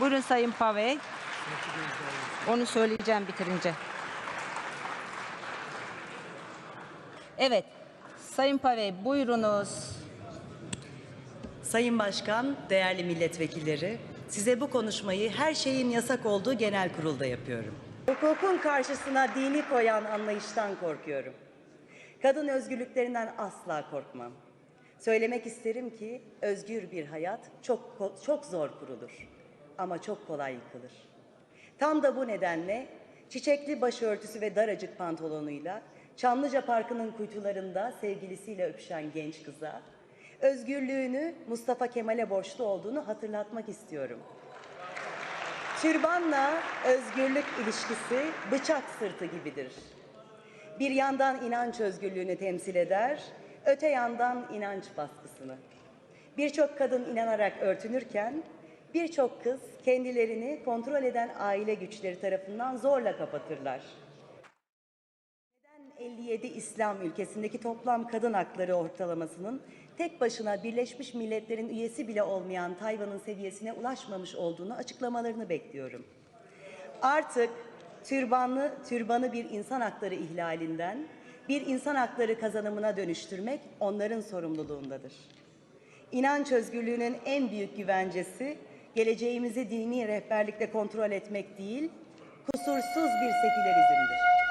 Buyurun Sayın Pavey. Onu söyleyeceğim bitirince. Evet. Sayın Pavey buyurunuz. Sayın Başkan, değerli milletvekilleri, size bu konuşmayı her şeyin yasak olduğu genel kurulda yapıyorum. Hukukun karşısına dini koyan anlayıştan korkuyorum. Kadın özgürlüklerinden asla korkmam. Söylemek isterim ki özgür bir hayat çok çok zor kurulur ama çok kolay yıkılır. Tam da bu nedenle çiçekli başörtüsü ve daracık pantolonuyla Çamlıca Parkı'nın kuytularında sevgilisiyle öpüşen genç kıza özgürlüğünü Mustafa Kemal'e borçlu olduğunu hatırlatmak istiyorum. Türbanla özgürlük ilişkisi bıçak sırtı gibidir. Bir yandan inanç özgürlüğünü temsil eder, öte yandan inanç baskısını. Birçok kadın inanarak örtünürken birçok kız kendilerini kontrol eden aile güçleri tarafından zorla kapatırlar. Neden 57 İslam ülkesindeki toplam kadın hakları ortalamasının tek başına Birleşmiş Milletler'in üyesi bile olmayan Tayvan'ın seviyesine ulaşmamış olduğunu açıklamalarını bekliyorum. Artık türbanlı türbanı bir insan hakları ihlalinden bir insan hakları kazanımına dönüştürmek onların sorumluluğundadır. İnanç özgürlüğünün en büyük güvencesi geleceğimizi dini rehberlikle kontrol etmek değil, kusursuz bir sekülerizmdir.